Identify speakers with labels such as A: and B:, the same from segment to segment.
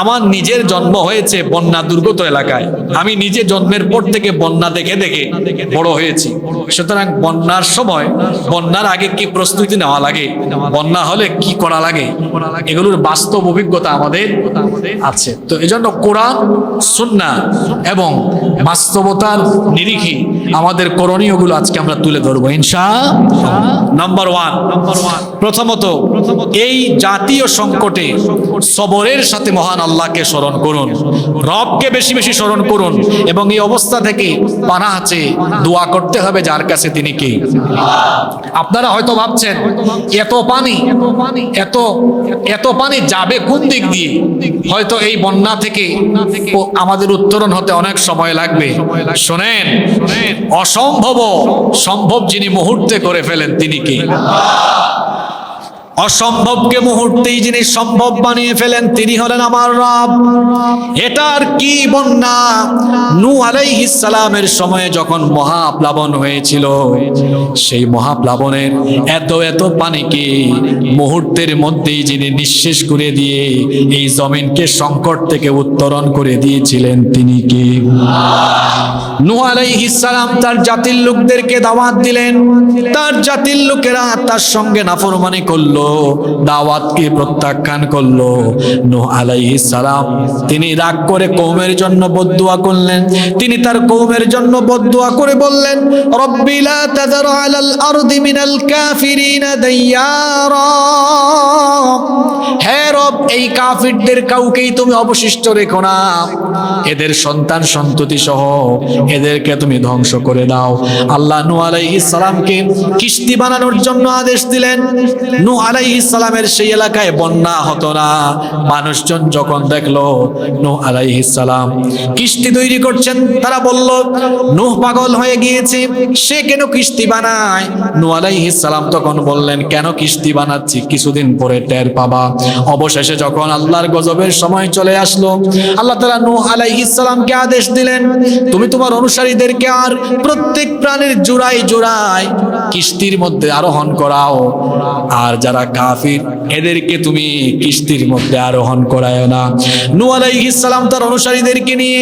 A: আমার নিজের জন্ম হয়েছে বন্যা দুর্গত এলাকায়। আমি নিজে জন্মের পর থেকে বন্যা দেখে দেখে বড় হয়েছি। সুতরাং বন্যার সময় বন্যার আগে কি প্রস্তুতি নেওয়া লাগে? বন্যা হলে কি করা লাগে? এগুলোর বাস্তব অভিজ্ঞতা আমাদের আছে। তো এজন্য কোরআন, সুন্না এবং বাস্তবতার নিরিখে আমাদের করণীয়গুলো আজকে আমরা তুলে ধরবো। ইনশা নাম্বার ওয়ান প্রথমত, এই জাতীয় সংকটে সবরের সাথে মহান আল্লাহকে স্মরণ করুন। রবকে বেশি বেশি স্মরণ করুন এবং এই অবস্থা থেকে পানা আছে দোয়া করতে হবে যার কাছে তিনি কে। আপনারা হয়তো ভাবছেন, এত পানি, এত এত পানি যাবে কোন দিক দিয়ে? হয়তো এই বন্যা থেকে আমাদের উত্তরণ হতে অনেক সময় লাগবে। শোনেন, অসম্ভব, সম্ভব যিনি মুহূর্তে করে ফেলেন তিনি কে? অসম্ভবকে মুহূর্তেই যিনি সম্ভব বানিয়ে ফেলেন, তিনি হলেন আমার রব। এটার কি বন্যা? নু সালামের সময়ে যখন মহাপ্লাবন হয়েছিল, সেই মহাপ্লাবনের এত এত পানিকে মুহূর্তের মধ্যেই যিনি নিঃশেষ করে দিয়ে এই জমিনকে সংকট থেকে উত্তরণ করে দিয়েছিলেন, তিনি কি? আলাইহিস সালাম তার জাতির লোকদেরকে দাওয়াত দিলেন। তার জাতির লোকেরা তার সঙ্গে নাফরমানি করল। দাওয়াতকে প্রত্যাখ্যান করল। নূহ আলাইহিস সালাম, তিনি রাগ করে কওমের জন্য বদদুয়া করলেন। তিনি তার কওমের জন্য বদদুয়া করে বললেন, রব্বি লা তাযার আলাল আরদি মিনাল কাফিরিনা দাইয়ারা। হে রব, এই কাফিরদের কাউকেই তুমি অবশিষ্ট রেখো না। এদের সন্তান সন্ততি সহ এদেরকে তুমি ধ্বংস করে দাও। আল্লাহ নু আলাইহিস সালামকে কিস্তি বানানোর জন্য আদেশ দিলেন। নু আলাইহিস সালামের সেই এলাকায় বন্যা হতো না। মানুষজন যখন দেখল নু আলাইহিস সালাম কিস্তি তৈরি করছেন, তারা বলল, নূহ পাগল হয়ে গিয়েছে, সে কেন কিস্তি বানায়? নু আলাইহিস সালাম তখন বললেন, কেন কিস্তি বানাচ্ছি? কিছুদিন পরে টের পাবা। অবশেষে যখন আল্লাহর গজবের সময় চলে আসলো, আল্লাহ তাআলা নূহ আলাইহিস সালামকে আদেশ দিলেন, তুমি তোমার অনুসারীদেরকে আর প্রত্যেক প্রাণীর জোড়ায় জোড়ায় কিস্তির মধ্যে আরোহণ করাও। আর যারা কাফির। এদেরকে তুমি কিস্তির মধ্যে আরোহণ করায় না। নূহ আলাইহিস সালাম তার অনুসারীদেরকে নিয়ে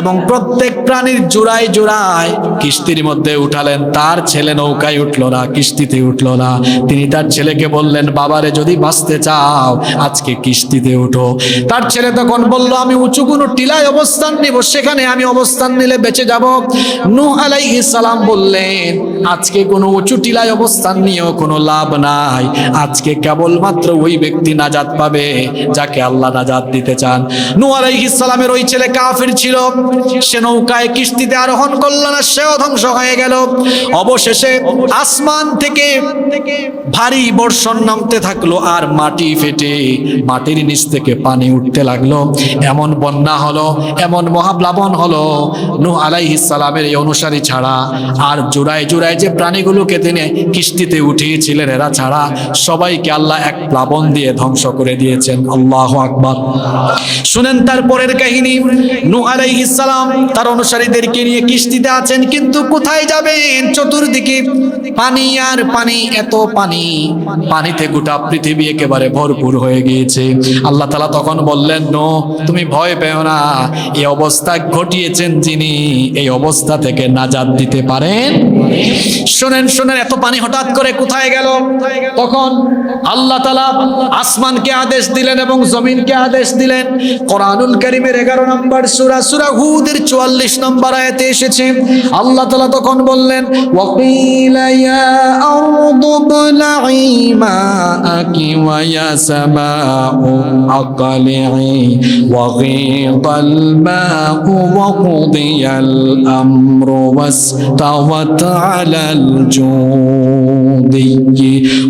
A: এবং প্রত্যেক প্রাণীর জোড়ায় জোড়ায় কিস্তির মধ্যে উঠালেন। তার ছেলে নৌকায় উঠল না, কিস্তিতে উঠল না। তিনি তার ছেলেকে বললেন, বাবারে, যদি বাঁচতে চাও, আজকে কিস্তিতে উঠো। তার ছেলে তখন বলল, আমি উঁচু কোনো টিলায় অবস্থান নিব, সেখানে আমি অবস্থান নিলে বেঁচে যাব। নূহ আলাইহিস সালাম বললেন, আজকে কোনো উঁচু টিলায় অবস্থান নিয়েও কোনো লাভ নাই। আজকে কেবলমাত্র ওই ব্যক্তি নাজাত পাবে যাকে আল্লাহ নাজাত দিতে চান। নূহ আলাইহিস সালামের ওই ছেলে কাফির ছিল। সে নৌকায় কিস্তিতে আরোহণ করল না, সেও ধ্বংস হয়ে গেল। অবশেষে আসমান থেকে ভারী বর্ষণ নামতে থাকল আর মাটি ফেটে মাটির নিচ থেকে পানি উঠতে লাগল। এমন বন্যা হলো, এমন মহাপ্লাবন হলো। নূহ আলাইহিস সালামের এই অনুসারী ছাড়া আর জোড়ায় জোড়ায় যে প্রাণীগুলোকে তিনি কিস্তিতে উঠিয়েছিলেন, এরা ছাড়া সবাইকে আল্লাহ এক প্লাবন দিয়ে ধ্বংস করে দিয়েছেন। আল্লাহ আকবার। শুনেন তার পরের কাহিনী। নূহ আলাইহিস সালাম তার অনুসারীদেরকে নিয়ে কিস্তিতে আছেন, কিন্তু কোথায় যাবেন? চতুর্দিকে পানি আর পানি, এত পানি। পানিতে গোটা পৃথিবী একেবারে ভরপুর হয়ে গিয়েছে। আল্লাহ তালা তখন বললেন নো তুমি ভয় পেও না। এই অবস্থা ঘটিয়েছেন যিনি, এই অবস্থা থেকে নাজাত দিতে পারেন। শোনেন শোনেন, এত পানি হঠাৎ করে কোথায় গেল? তখন আল্লাহ তালা আসমানকে আদেশ দিলেন এবং জমিনকে আদেশ দিলেন কোরআনুল করিমের এগারো নম্বর সুরা সুরা হুদের চুয়াল্লিশ নম্বর আয়াতে এসেছে আল্লাহ তালা তখন বললেন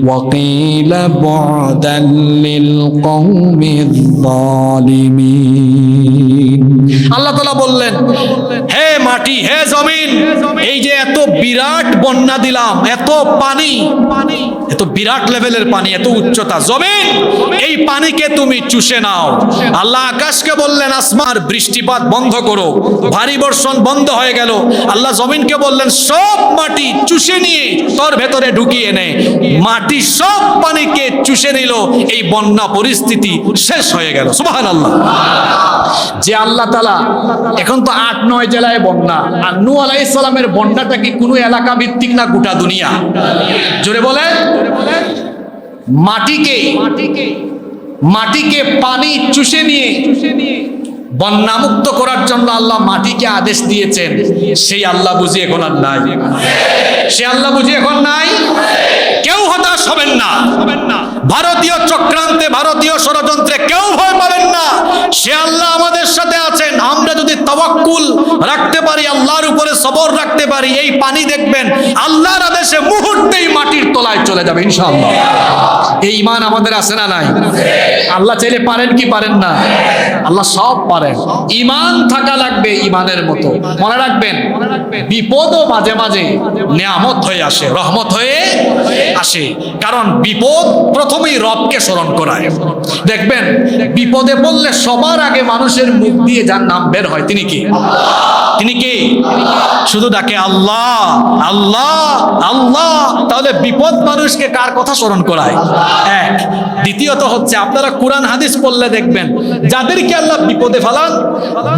A: وقيل يا أرض ابلعي ماءك ويا سماء أقلعي وغيض الماء وقضي الأمر واستوت على الجودي وقيل بعدا للقوم الظالمين আল্লাহ তালা বললেন, হে মাটি, হে জমিন, এই যে এত বিরাট বন্যা দিলাম, এত পানি, এত বিরাট লেভেলের পানি, এত উচ্চতা, জমিন, এই পানিকে তুমি চুষে নাও। আল্লাহ আকাশকে বললেন, আসমার বৃষ্টিপাত বন্ধ করো, ভারী বর্ষণ বন্ধ হয়ে গেল। আল্লাহ জমিনকে বললেন, সব মাটি চুষে নিয়ে তোর ভেতরে ঢুকিয়ে নে। মাটি সব পানিকে চুষে নিল, এই বন্যা পরিস্থিতি শেষ হয়ে গেল। সুবাহান আল্লাহ যে আল্লাহ তালা। এখন তো আট, নয় জেলায় বন্যা। আর নু আলাই ইসলামের বন্যাটা কি কোনো এলাকা ভিত্তিক না গোটা দুনিয়া? জোরে বলে মাটিকে মাটিকে পানি চুষে নিয়ে বন্যামুক্ত করার জন্য আল্লাহ মাটিকে আদেশ দিয়েছেন। সেই আল্লাহ বুঝি এখন আর নাই। সে আল্লাহ বুঝি এখন নাই? কেউ হতাশ হবেন না। ভারতীয় চক্রান্তে, ভারতীয় ষড়যন্ত্রে কেউ ভয় পাবেন না। সে আল্লাহ আমাদের সাথে আছেন। আমরা যদি তবাক্কুল রাখতে পারি, আল্লাহর উপরে সবর রাখতে পারি, এই পানি দেখবেন আল্লাহর আদেশে মুহূর্তেই মাটির তলায় চলে যাবে, ইনশাআল্লাহ। এই ইমান আমাদের আছে না নাই? আল্লাহ চাইলে পারেন কি পারেন না? আল্লাহ সব পারেন। ইমান থাকা লাগবে ইমানের মতো। মনে রাখবেন, বিপদও মাঝে মাঝে নিয়ামত হয়ে আসে, রহমত হয়ে আসে। কারণ বিপদ প্রথমেই রবকে স্মরণ করায়। দেখবেন, বিপদে পড়লে সবার আগে মানুষের মুখ দিয়ে যার নাম বের হয়, তিনি কি? তিনি কে? শুধু ডাকে আল্লাহ আল্লাহ আল্লাহ। তাহলে বিপদ মানুষকে কার কথা স্মরণ করায়? এক। দ্বিতীয়ত হচ্ছে, আপনারা কোরআন, হাদিস পড়লে দেখবেন, যাদেরকে আল্লাহ বিপদে ফেলান,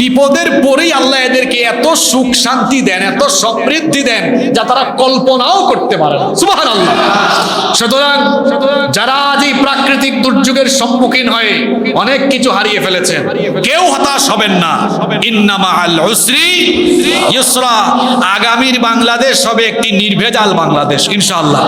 A: বিপদের পরেই আল্লাহ এদেরকে এত সুখ শান্তি দেন, এত সমৃদ্ধি দেন, যা তারা কল্পনাও করতে পারে না। সুবাহ আল্লাহ সুতরাং যারা আজ এই প্রাকৃতিক দুর্যোগের সম্মুখীন হয়ে অনেক কিছু হারিয়ে ফেলেছেন, কেউ হতাশ হবেন না। ইন্নামা আল উসরি ইউসরা, আগামীর বাংলাদেশ হবে একটি নির্ভেজাল বাংলাদেশ, ইনশাআল্লাহ।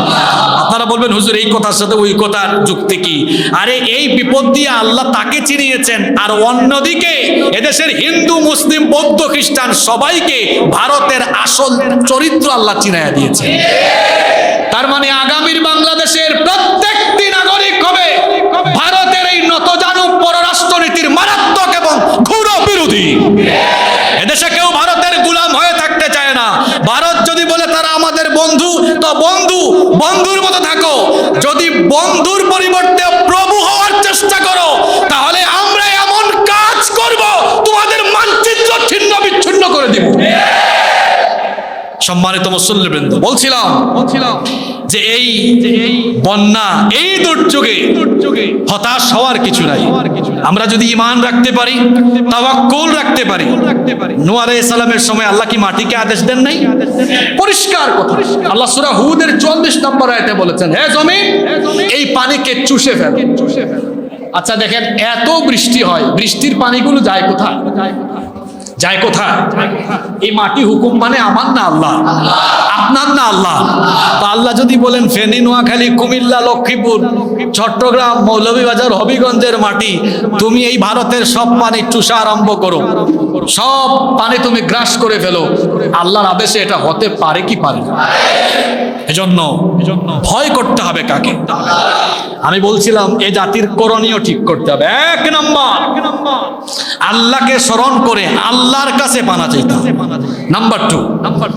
A: আপনারা বলবেন, হুজুর, এই কথার সাথে ওই কথার যুক্তি কি? আরে, এই বিপদ দিয়ে আল্লাহ তাকে চিনিয়েছেন, আর অন্যদিকে এদেশের হিন্দু, মুসলিম, বৌদ্ধ, খ্রিস্টান সবাইকে ভারতের আসল চরিত্র আল্লাহ চিনাইয়া দিয়েছে তার মানে আগামীর বাংলাদেশের প্রত্যেকটি নাগরিক হবে ভারতের এই নতজানু পররাষ্ট্রনীতির মারাত্মক এবং ঘোর বিরোধী। এদেশে কেউ ভারতের গুলাম হয়ে থাকতে চায় না। ভারত যদি বলে তারা আমাদের বন্ধু তো বন্ধু বন্ধুর মতো থাকো। যদি বন্ধুর পরিবর্তে প্রভু হওয়ার চেষ্টা করো তাহলে আমরা এমন কাজ করব তোমাদের মানচিত্র ছিন্ন বিচ্ছিন্ন করে দিব। সম্মানিত মুসল্লিবৃন্দ বলছিলাম বলছিলাম যে এই যে এই বন্যা এই দুর্যোগে দুর্যোগে হতাশ হওয়ার কিছু নাই। আমরা যদি ইমান রাখতে পারি, তাওয়াক্কুল রাখতে পারি। নূহ আলাইহিস সালামের সময় আল্লাহ কি মাটিকে আদেশ দেন নাই? পরিষ্কার কথা। আল্লাহ সূরা হুদের 44 নম্বর আয়াতে বলেছেন, হে জমিন, এই পানিকে চুষে ফেল। আচ্ছা দেখেন, এত বৃষ্টি হয়, বৃষ্টির পানিগুলো যায় কোথায় যায় কোথায়? এই মাটি হুকুম মানে আমার না আল্লাহ? আপনার না আল্লাহ? তো আল্লাহ যদি বলেন, ফেনী, নোয়াখালী, কুমিল্লা, লক্ষ্মীপুর, চট্টগ্রাম, মৌলভীবাজার, হবিগঞ্জের মাটি, তুমি এই ভারতের সব পানি চুষা আরম্ভ করো। সব পানি তুমি গ্রাস করে ফেলো। আল্লাহর আদেশে এটা হতে পারে কি পারে? এজন্য ভয় করতে হবে কাকে? আমি বলছিলাম, এ জাতির করণীয় ঠিক করতে হবে। এক নম্বর, আল্লাহকে স্মরণ করে আল্লাহর কাছে পানা চাইতে নাম্বার টু নাম্বার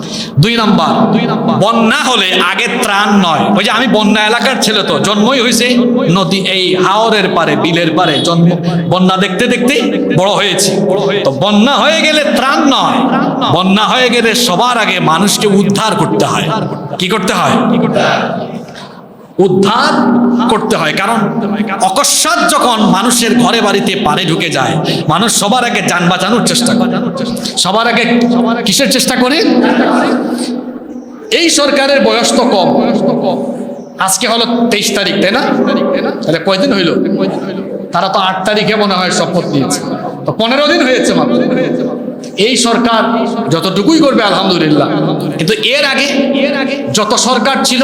A: দুই নাম্বার দুই নাম্বার, বন্যা হলে আগে ত্রাণ নয়। ওই যে আমি বন্যা এলাকার ছেলে তো, জন্মই হয়েছে নদী, এই হাওরের পারে বিলের পারে জন্ম, বন্যা দেখতে দেখতে বড় হয়েছে। তো বন্যা হয়ে গেলে ত্রাণ নয়। বন্যা হয়ে গেলে সবার আগে মানুষকে উদ্ধার করতে হয়। কি করতে হয়? উদ্ধার করতে হয়। কারণ অকস্মাৎ যখন মানুষের ঘরে বাড়িতে পারে ঢুকে যায়, মানুষ সবার আগে যান বাঁচানোর চেষ্টা করে। সবার আগে কিসের চেষ্টা করে? এই সরকারের বয়স তো কম। আজকে হলো তেইশ তারিখ, তাই না? তাহলে কয়দিন হইল? তারা তো আট তারিখে মনে হয় শপথ নিয়েছে। তো পনেরো দিন হয়েছে মাত্র। এই সরকার যতটুকুই করবে, আলহামদুলিল্লাহ। কিন্তু এর আগে যত সরকার ছিল,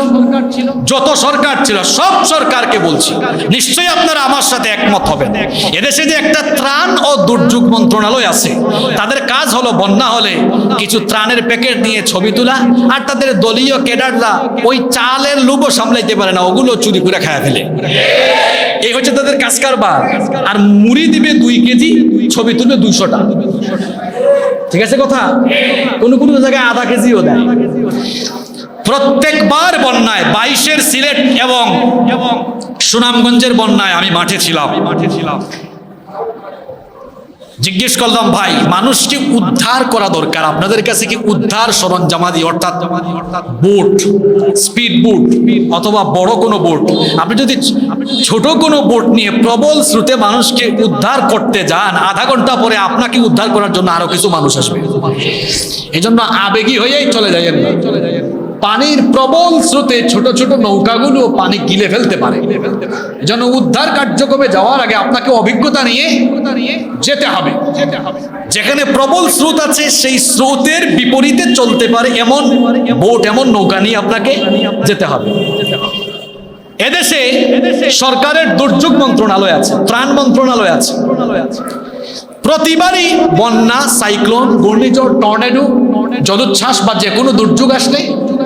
A: যত সরকার ছিল, সব সরকারকে বলছি, নিশ্চয়ই আপনারা আমার সাথে একমত হবেন। এদেশে যে একটা ত্রাণ ও দুর্যোগ মন্ত্রণালয় আছে, তাদের কাজ হলো বন্যা হলে কিছু ত্রাণের প্যাকেট নিয়ে ছবি তোলা, আর তাদের দলীয় ক্যাডাররা ওই চালের লোভও সামলাইতে পারে না, ওগুলো চুরি করে খায় ফেলে। এই হচ্ছে তাদের কাজ কারবার। আর মুড়ি দিবে দুই কেজি, ছবি তুলবে দুইশোটা। ঠিক আছে কথা? কোন কোন জায়গায় আধা কেজিও দেয়। প্রত্যেকবার বন্যায়, বাইশের সিলেট এবং সুনামগঞ্জের বন্যায় আমি মাঠে ছিলাম। মাঠে ছিলাম জিজ্ঞেস করলাম, ভাই, মানুষকে উদ্ধার করা দরকার। আপনাদের কাছে কি উদ্ধার সরঞ্জামাদি, অর্থাৎ বোট, স্পিড বোট, অথবা বড় কোনো বোট? আপনি যদি ছোট কোনো বোট নিয়ে প্রবল স্রোতে মানুষকে উদ্ধার করতে যান, আধা ঘণ্টা পরে আপনাকে উদ্ধার করার জন্য আরও কিছু মানুষ আসবে। এই জন্য আবেগী হয়েই চলে না পানির প্রবল স্রোতে ছোট ছোট নৌকাগুলো পানি গিলে ফেলতে পারে। যেন উদ্ধার কার্যক্রমে যাওয়ার আগে আপনাকে অভিজ্ঞতা নিয়ে যেতে হবে। যেখানে প্রবল স্রোত আছে সেই স্রোতের বিপরীতে চলতে পারে এমন বোট এমন নৌকা নিয়ে আপনাকে যেতে হবে। এদেশে সরকারের দুর্যোগ মন্ত্রণালয় আছে ত্রাণ মন্ত্রণালয় আছে। প্রতিবারই বন্যা সাইক্লোন ঘূর্ণিঝড় টর্নেডো জলোচ্ছ্বাস বা যে কোনো দুর্যোগ আসলে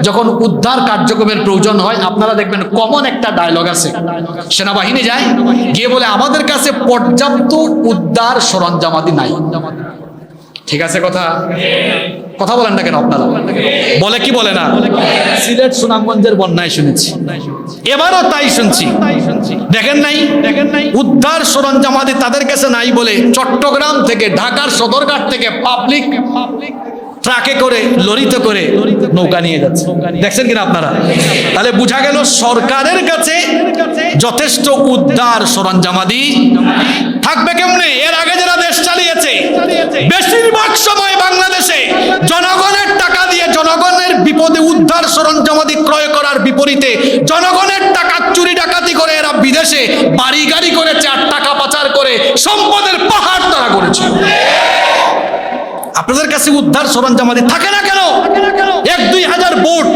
A: যখন উদ্ধার কার্যক্রমের প্রয়োজন হয়, আপনারা দেখবেন কমন একটা ডায়লগ আছে। সেনাবাহিনী যায়, গিয়ে বলে, আমাদের কাছে পর্যাপ্ত উদ্ধার সরঞ্জামাদি নাই। ঠিক আছে কথা? কথা বলেন না কেন আপনারা? বলে কি বলে না? সিলেট সুনামগঞ্জের বন্যায় শুনেছি। এবারও তাই শুনছি। দেখেন নাই? দেখেন নাই উদ্ধার সরঞ্জামাদি তাদের কাছে নাই বলে চট্টগ্রাম থেকে ঢাকার সদরঘাট থেকে পাবলিক ট্রাকে করে, লরিতে করে নৌকা নিয়ে যাচ্ছে। দেখছেন কিনা আপনারা? তাহলে বোঝা গেল সরকারের কাছে যথেষ্ট উদ্ধার সরঞ্জামাদি থাকবে কেমনে? এর আগে যারা দেশ চালিয়েছে, বেশিরভাগ সময় বাংলাদেশে জনগণের টাকা দিয়ে জনগণের বিপদে উদ্ধার সরঞ্জামাদি ক্রয় করার বিপরীতে জনগণের টাকা চুরি ডাকাতি করে এরা বিদেশে বাড়ি গাড়ি করেছে আর টাকা পাচার করে সম্পদের পাহাড় তারা করেছে আপনাদের কাছে উদ্ধার সরঞ্জামাদি থাকে না কেন? এক দুই হাজার বোট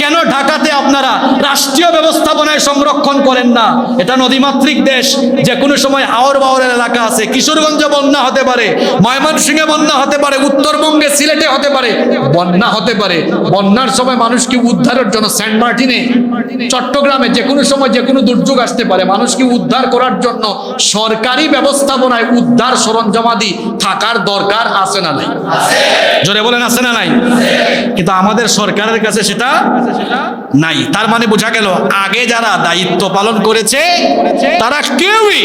A: কেন ঢাকাতে আপনারা রাষ্ট্রীয় ব্যবস্থাপনায় সংরক্ষণ করেন না? এটা নদীমাতৃক দেশ যে কোনো সময় হাওর বাওরের এলাকা আছে। কিশোরগঞ্জে বন্যা হতে পারে ময়মনসিংহে বন্যা হতে পারে উত্তরবঙ্গে সিলেটে হতে পারে বন্যা হতে পারে। বন্যার সময় মানুষকে উদ্ধারের জন্য সেন্ট মার্টিনে চট্টগ্রামে যে কোনো সময় যে কোনো দুর্যোগ আসতে পারে। মানুষকে উদ্ধার করার জন্য সরকারি ব্যবস্থাপনায় উদ্ধার সরঞ্জামাদি থাকার দরকার আছে না নাই? জোরে বলেন আছে না নাই? কিন্তু আমাদের সরকারের কাছে সেটা নাই। তার মানে বোঝা গেল, আগে যারা দায়িত্ব পালন করেছে, তারা কেউই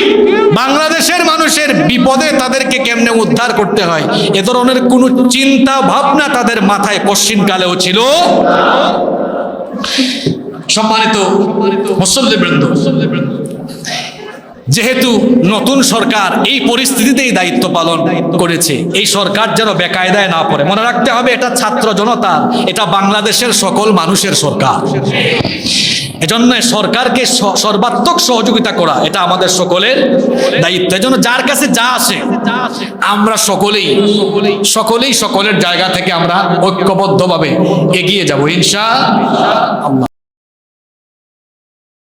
A: বাংলাদেশের মানুষের বিপদে তাদেরকে কেমনে উদ্ধার করতে হয়? এ ধরনের কোনো চিন্তা ভাবনা তাদের মাথায় কশ্চিনকালেও ছিল সম্মানিত মুসল্লিবৃন্দ যেহেতু নতুন সরকার এই পরিস্থিতিতেই দায়িত্ব পালন করেছে, এই সরকার যেন বেকায়দায় না পড়ে। মনে রাখতে হবে, এটা ছাত্র জনতা, এটা বাংলাদেশের সকল মানুষের সরকার। এজন্য সরকারকে সর্বাত্মক সহযোগিতা করা, এটা আমাদের সকলের দায়িত্ব। এজন্য যার কাছে যা আসে আমরা সকলেই সকলেই সকলের জায়গা থেকে আমরা ঐক্যবদ্ধভাবে এগিয়ে যাব, ইনশা আল্লাহ।